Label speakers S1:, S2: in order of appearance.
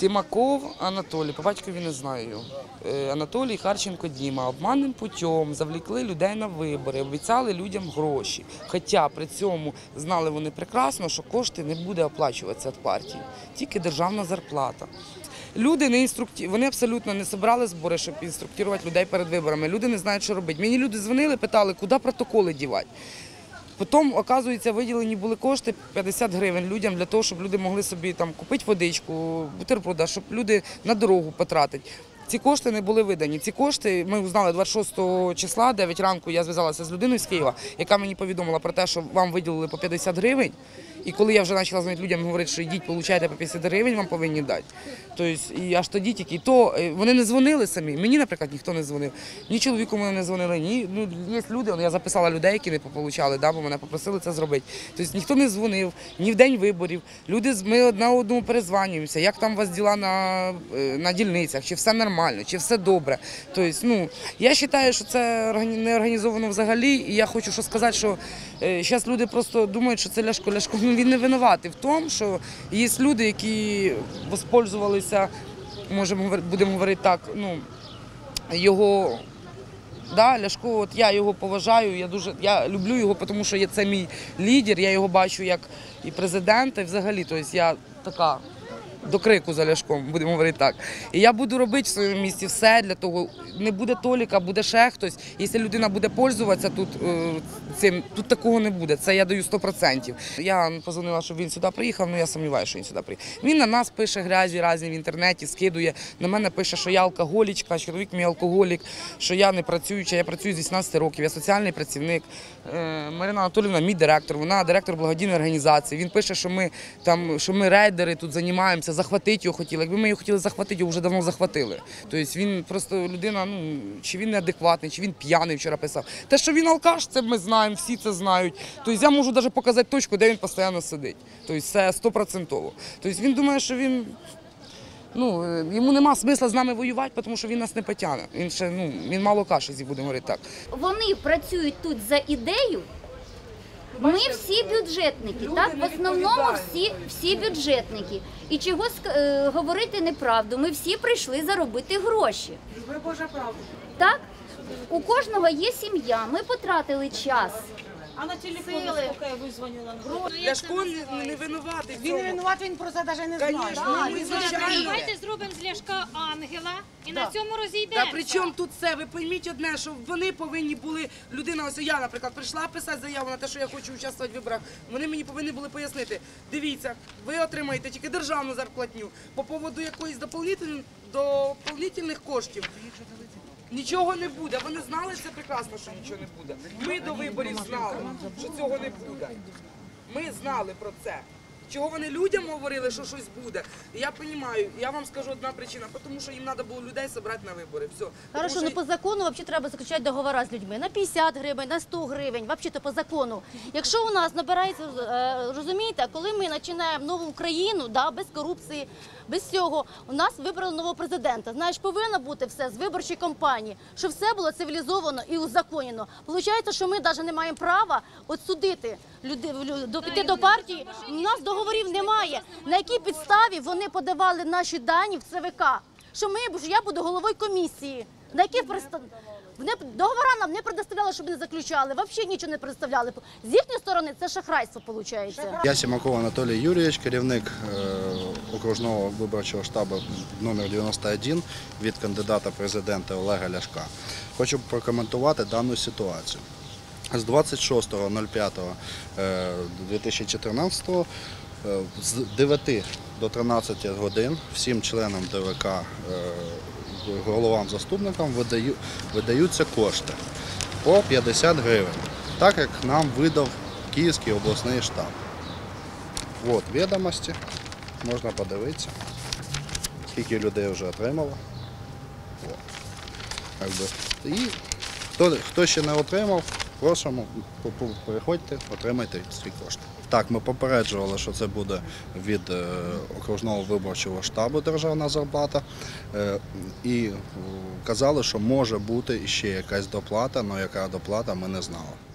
S1: Сімаков Анатолій, по батькові не знаю. Е, Анатолій Харченко Діма обманним путем завлікли людей на вибори, обіцяли людям гроші. Хоча при цьому знали вони прекрасно, що кошти не буде оплачуватися від партії, тільки державна зарплата. Люди не інструкті... вони абсолютно не зібрали збори, щоб інструктувати людей перед виборами. Люди не знають, що робити. Мені люди дзвонили, питали, куди протоколи дівати. Потім, оказується, виділені були кошти 50 гривень людям для того, щоб люди могли собі там купити водичку, бутерброда, щоб люди на дорогу потратити. Ці кошти не були видані. Ці кошти ми узнали 26 числа, 9 ранку. Я зв'язалася з людиною з Києва, яка мені повідомила про те, що вам виділили по 50 гривень. І коли я вже почала дзвонити людям, говорити, що йдіть, получайте по 50 гривень, вам повинні дати. Тобто, і аж тоді тільки то е, вони не дзвонили самі. Мені, наприклад, ніхто не дзвонив. Ні чоловіку мене не дзвонили, ні ну є люди. ну, Я записала людей, які не получали, да, бо мене попросили це зробити. Тобто ніхто не дзвонив, ні в день виборів. Люди ми одна одному перезванюємося. Як там у вас діла на, е, на дільницях? Чи все нормально, чи все добре? Тобто, ну я вважаю, що це не організовано взагалі. І я хочу що сказати, що зараз люди просто думають, що це Ляшко. Ляшко він не винуватий в тому, що є люди, які воспользувалися, можемо будемо говорити так, ну його. Да, Ляшко, от я його поважаю, я дуже я люблю його, тому що це мій лідер, я його бачу як і президента, і взагалі, тобто я така до крику за Ляшком, будемо говорити так. І я буду робити в своєму місті все для того. Не буде Толіка, буде ще хтось. Якщо людина буде пользуватися тут е, цим, тут такого не буде. Це я даю 100%. Я позвонила, щоб він сюди приїхав, але я сумніваюся, що він сюди приїхав. Він на нас пише грязі разні в інтернеті, скидує. На мене пише, що я алкоголічка, чоловік мій алкоголік, що я не працююча, я працюю з 18 років, я соціальний працівник. Е, Марина Анатолівна, мій директор, вона директор благодійної організації. Він пише, що ми там, що ми рейдери тут займаємося, захватити його хотіли. Якби ми його хотіли захватити, його вже давно захватили. Тобто він просто людина, ну чи він неадекватний, чи він п'яний вчора писав. Те, що він алкаш, це ми знаємо, всі це знають. Тобто я можу навіть показати точку, де він постійно сидить. Тобто це стопроцентово. Тобто він думає, що він. Ну, е, йому нема смисла з нами воювати, тому що він нас не потягне. Він ще ну він мало каші, зі, будемо говорити так.
S2: Вони працюють тут за ідею. Ми всі бюджетники, так в основному всі, всі бюджетники. І чого е, говорити неправду? Ми всі прийшли заробити гроші.
S3: Ви Божа правда.
S2: Так у кожного є сім'я. Ми потратили час.
S3: А на телефоні
S2: Сили.
S3: я визвонила?
S1: Ляшко не, не винуватий.
S3: Він не
S1: цьому.
S3: винуват, він про це навіть не знає.
S1: Ну, ми звичайно.
S4: Давайте зробимо з Ляшка ангела і на цьому
S1: Та
S4: розійдемося.
S1: при чому тут це? Ви пойміть одне, що вони повинні були, людина, ось я, наприклад, прийшла писати заяву на те, що я хочу участвувати в виборах. Вони мені повинні були пояснити. Дивіться, ви отримаєте тільки державну зарплатню по поводу якоїсь дополнительних коштів. Нічого не буде. Вони знали це прекрасно, що нічого не буде. Ми до виборів знали, що цього не буде. Ми знали про це. Чого вони людям говорили, що щось буде? Я розумію, я вам скажу одна причина, тому що їм треба було людей зібрати на вибори. Все.
S5: Хорошо,
S1: Тому
S5: ну по закону взагалі треба заключати договори з людьми на 50 гривень, на 100 гривень, взагалі то по закону. Якщо у нас набирається, е, розумієте, коли ми починаємо нову Україну, да, без корупції, без всього, у нас вибрали нового президента. Знаєш, повинно бути все з виборчої кампанії, щоб все було цивілізовано і узаконено. Получається, що ми навіть не маємо права от судити люди, до, піти до партії. У нас договорів немає. На якій підставі вони подавали наші дані в ЦВК? що ми що я буду головою комісії. На яких приста... Вони договора нам не предоставляли, щоб не заключали. Взагалі нічого не представляли. З їхньої сторони це шахрайство виходить.
S6: Я Сімаков Анатолій Юрійович, керівник е, окружного виборчого штабу номер 91 від кандидата президента Олега Ляшка. Хочу прокоментувати дану ситуацію. З 26.05.2014 е, з 9 до 13 годин всім членам ДВК, е, головам заступникам видаються кошти по 50 гривень, так як нам видав Київський обласний штаб. От відомості, можна подивитися, скільки людей вже отримало. От. І хто ще не отримав, просимо, приходьте, отримайте свій кошти. Так, ми попереджували, що це буде від е, окружного виборчого штабу державна зарплата. Е, і е, казали, що може бути ще якась доплата, але яка доплата ми не знали.